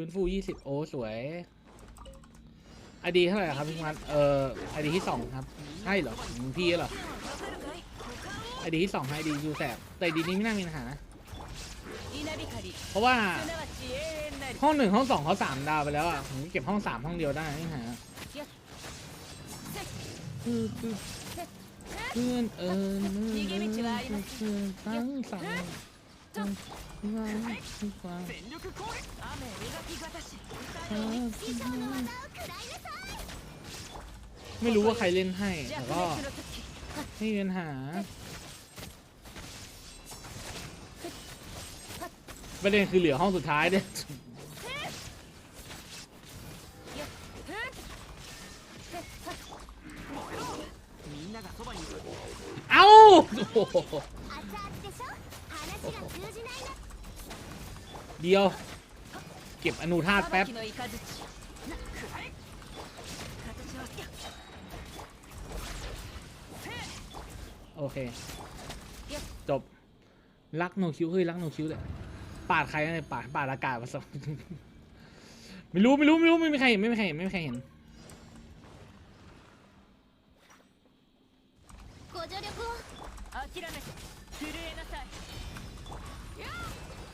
ฟื้นฟู20โอสวยไอดีเท่าไหร่ครับพี่มันเออไอดีที่สองครับให้เหรอพี่เหรอไอดีที่สองให้ดียูแสบแต่ดีนี้ไม่น่ามีปัญหาเพราะว่าห้องหนึ่งห้องสองเขาสามดาวไปแล้วอะผมเก็บห้องสามห้องเดียวได้ไม่หาคือเพื่อนเอิญเพื่อนตั้งสั่ ดินเพื่อนทั้งสามงานที่ความ 雨描きがたし ไม่รู้ว่าใครเล่นให้ 弱 แต่ 滅 ก็ の時 ไม่มีปัญหาประเด็นคือเหลือห้องสุดท้ายเนี่ย みんながそばにいる เอ้าโอ้โห เดียว เก็บอนุธาตุแป๊บ 裁きの雷形は โอเค จบ รักโนคิวเฮ้ยรักโนคิวเลยปาดใครเนี่ยปาดปาดอากาศมาสอง ไม่รู้ไม่รู้ไม่รู้ไม่มีใครเห็นไม่มีใครเห็นไม่มีใครเห็น ご助力を諦めて震えなさい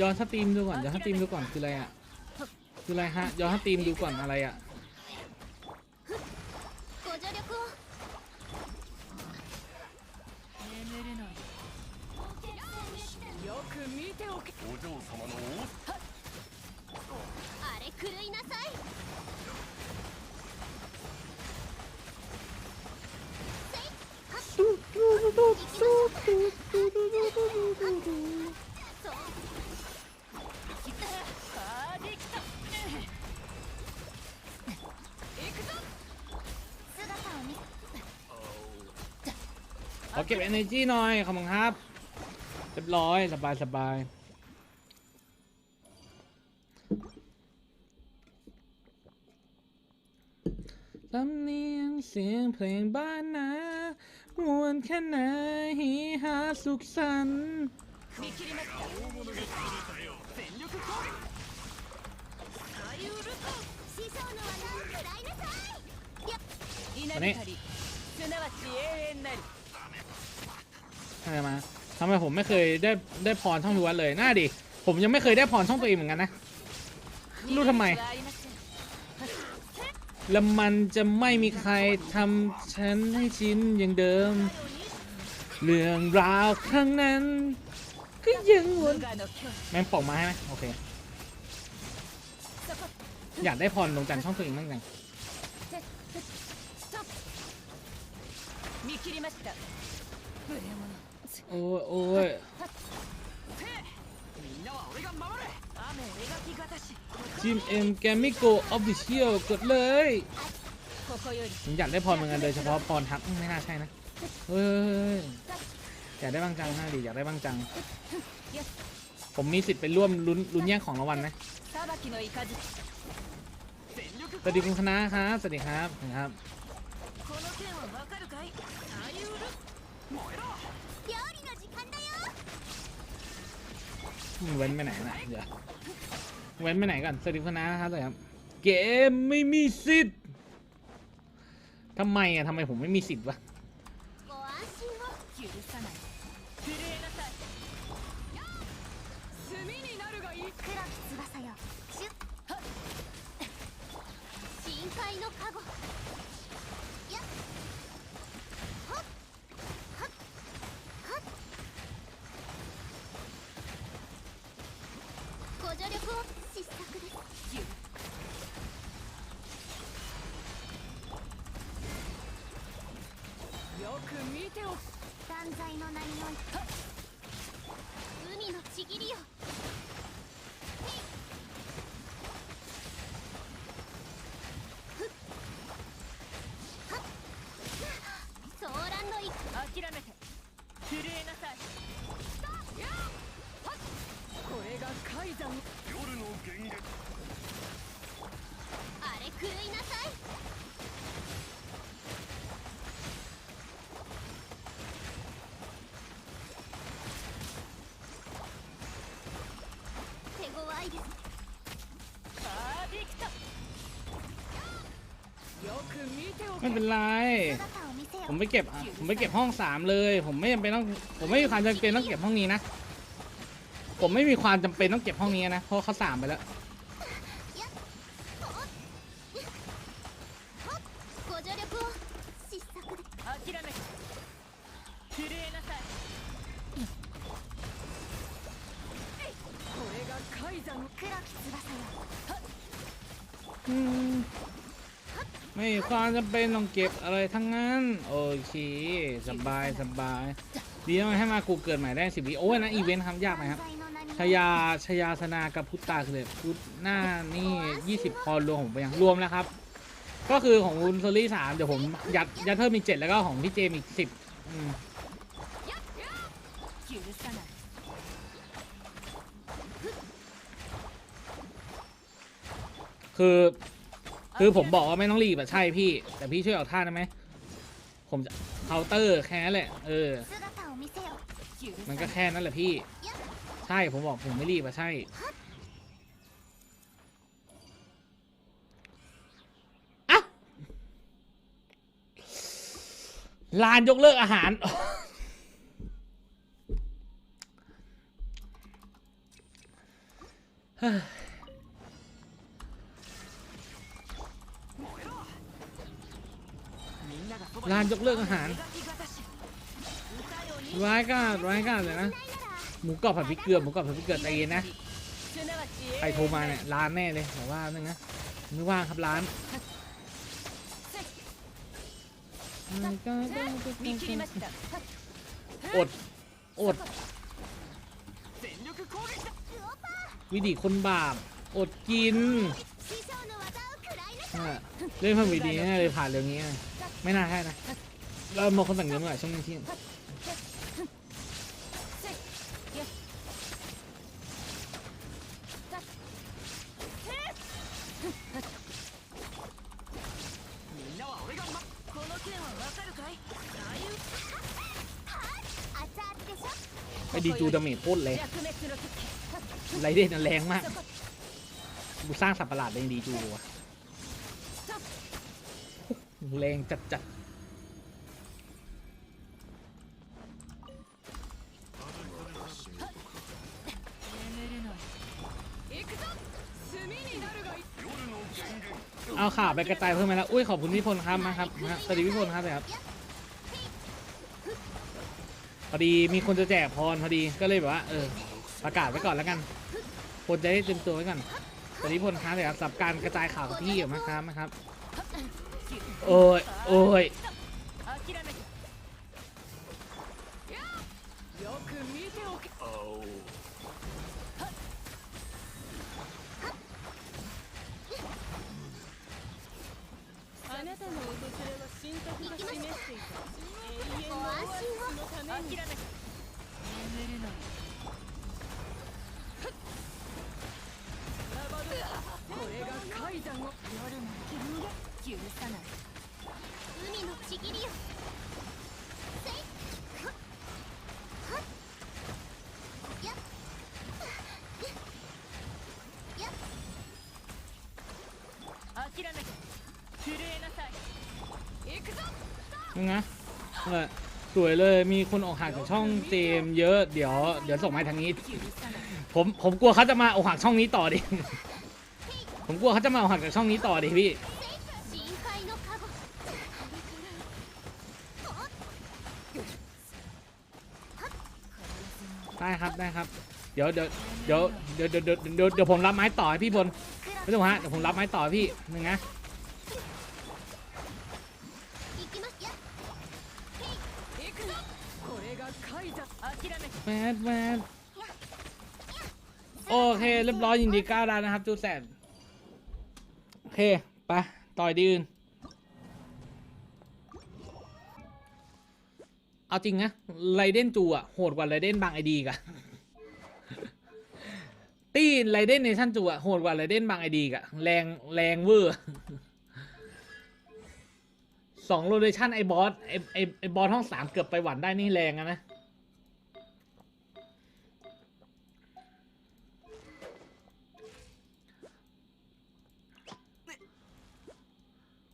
ย้อนสตรีมดูก่อนย้อนสตรีมดูก่อนคืออะไรอ่ะ คืออะไรฮะ ย้อนสตรีมดูก่อนอะไรอ่ะ ご助力を眠れないよく見ておけお嬢様の อเก็บ energy หน่อยขอบคุณครับ เรียบร้อยสบายสบายสำเนียงเสียงเพลงบ้านนามวนแค่ไหนฮีฮาสุขสันต์ 見切りました全力攻撃師匠の技を食らいなさい稲これ光すなわち永遠なり ทำไมมาทำไมผมไม่เคยได้ได้พรช่องพิวัตเลยน่าดิ ผมยังไม่เคยได้พรช่องตัวเองเหมือนกันนะ รู้ทำไม 逃げ道はありません แล้วมันจะไม่มีใครทำฉันให้ชินอย่างเดิม เรื่องราวครั้งนั้น ก็ยังวน 無我の距離 แม่งปอกมาให้ไหมโอเค อยากได้พรดวงจันทร์ช่องตัวเองบ้างจัง 見切りました無礼者 โอ้ยโอ้ยจีมเอ็มแกมิโกออฟฟิเชียลกดเลยผมอยากได้พรเหมือนกันโดยเฉพาะพรทักไม่น่าใช่นะเฮ้ยอยากได้บ้างจังน่าดีอยากได้บ้างจัง ผมมีสิทธิ์ไปร่วมลุ้นลุ้นแย่งของรางวัลไหมสวัสดีคุณคณะครับสวัสดีครับนะครับ เว้นไปไหนนะเดี๋ยวเว้นไปไหนก่อนสวัสดีนาะครับเลยครับ เกมไม่มีสิทธิ์ทำไมอะทำไมผมไม่มีสิทธิ์วะ深 ไม่เป็นไร ผมไปเก็บอะผมไปเก็บห้องสามเลย ผมไม่จำเป็นต้อง ผมไม่มีความจำเป็นต้องเก็บห้องนี้นะ ผมไม่มีความจำเป็นต้องเก็บห้องนี้นะ เพราะเขาสามไปแล้ว มีความจำเป็นต้องเก็บอะไรทั้งนั้นโอเคสบายสบายดีมากให้มากูเกิดใหม่ได้สิบวิโอ้ยนะอีเวนต์ทำยากไหมครับชยาชยาสนากับพุตตาคืเลยพุตหน้านี่ยี่สิบพอรวมผมไปยังรวมแล้วครับ ก็คือของคุณโซลี่สามเดี๋ยวผมยัดยัดเพิ่มอีกเจ็ดแล้วก็ของพี่เจมอีกสิบคือ คือผมบอกว่าไม่ต้องรีบอะใช่พี่ แต่พี่ช่วยออกท่าได้ไหมผมจะเคาน์เตอร์แค่เแหละ เออ มันก็แค่นั้นแหละพี่ ใช่ผมบอกผมไม่รีบอะใช่ อะลานยกเลิกอาหาร เฮ้ ลานยกเลิกอาหาร ร้ายก้าร้ายก้าเลยนะ หมูกรอบผัดพริกเกลือ หมูกรอบผัดพริกเกลือใจเย็นนะ ใครโทรมาเนี่ยร้านแน่เลยบอกว่านั่นนะไม่ว่างครับร้านอด อด วิธีคนบาป อดกินเล่นพันวิดีง่าเลยผ่านเรื่องนี้ ไม่น่าให้นะ เราโมดคนสั่งเงินเมื่อไหช่วงนี้ที่ไอ้ดีจูดามจโคตรแรงไรเดนแรงมาก บุสร้างสัตว์ประหลาดเป็นดีจูวะ แรงจัดจัดเอาข่าวไปกระจายเพิ่มไหแล้วอุ้ยขอบคุณพี่พลครับนะครับนะสวัสดีพี่พลครับนะครับ พอดีมีคนจะแจกพรพอดีก็เลยแบบว่าเออประกาศไว้ก่อนแล้วกันคนจะได้เตรียมตัวไว้ก่อนสวัสดีพลครับนะครับสับการกระจายข่าวกับพี่นะครับนะครับ おいおい。あなたのは神が示していた永遠の安心のためるこれが階段を夜の剣許さない海のちぎりよせいはっはっやっやっ諦めて震えなさい行くぞ นึงนะนั่นแหละสวยเลยมีคนออกหักจากช่องเจมส์เยอะเดี๋ยวเดี๋ยวส่งมาทางนี้ 許さない ผมผมกลัวเขาจะมาออกหักช่องนี้ต่อดิ ผมกลัวเขาจะมาออกหักจากช่องนี้ต่อดิพี่ ได้ครับได้ครับ เดี๋ยวเดี๋ยวเดี๋ยวเดี๋ยวเดี๋ยวเดี๋ยวเดี๋ยวผมรับไม้ต่อใพี่พลไม่ต้องฮะเดี๋ยวผมรับไม้ต่อพี่หนึ่งนะแมดแมดโอเคเรียบร้อยยินดีก้าวด้วนะครับจูแซนโอเคไปต่อยดีอื่น เอาจริงนะไรเดนจูอะโหดกว่าไรเดนบางไอดีกะตีไรเดนเนชั่นจูอะโหดกว่าไรเดนบางไอดีกะแรงแรงเวอร์สองโรเดชั่นไอบอสไอไอไอบอสห้องสามเกือบไปหวันได้นี่แรงอะนะ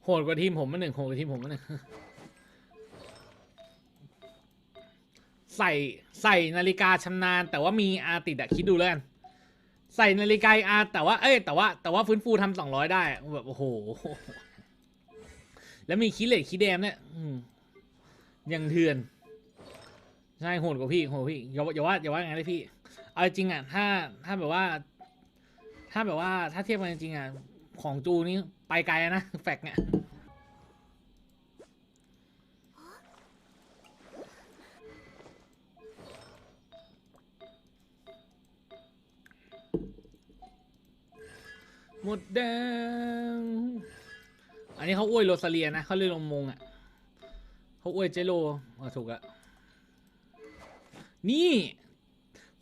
โหดกว่าทีมผมมาหนึ่งโหดกว่าทีมผมมาหนึ่ง ใส่ใส่นาฬิกาชำนาญ แต่ว่ามีอาติดอะคิดดูแล้วกันใส่นาฬิกาอาแต่ว่าเอ้ยแต่ว่าแต่ว่าฟื้นฟูทำสองร้อยได้แบบโอ้โห แล้วมีคิเลตคิแดมเนี่ยยังเถื่อนใช่โหดกว่าพี่โหดกว่าพี่อย่าอย่าว่าอย่าว่าอย่างเลยพี่เอาจริงอะถ้าถ้าแบบว่า ถ้าแบบว่าถ้าเทียบกันจริงอะของจูนี่ไปไกลนะแฟกเนี่ย หมดแดง อันนี้เขาอวยโรซาเลียนะเขาเรียลงมงอะเขาอวยเจโรเออถูกอะนี่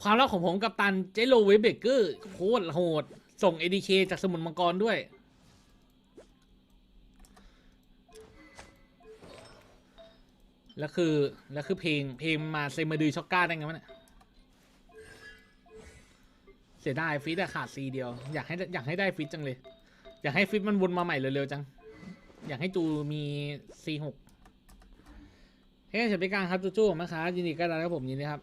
ความลับของผมกับตันเจโรเวเบเกอร์โคตรโหด ส่ง ADK จากสมุนมังกรด้วย แล้วคือ แล้วคือเพลงเพลงมาเซมาดือช็อกก้าได้ไงวะเนี่ย เสียดายฟิตอะขาดซีเดียว อยากให้อยากให้ได้ฟิตจังเลย อยากให้ฟิตมันวนมาใหม่เร็วๆจัง อยากให้จูมีซีหกเฮ้ยเฉยไปกลางครับจูจูมาครับยินดีก็ได้ครับผมยินดีครับ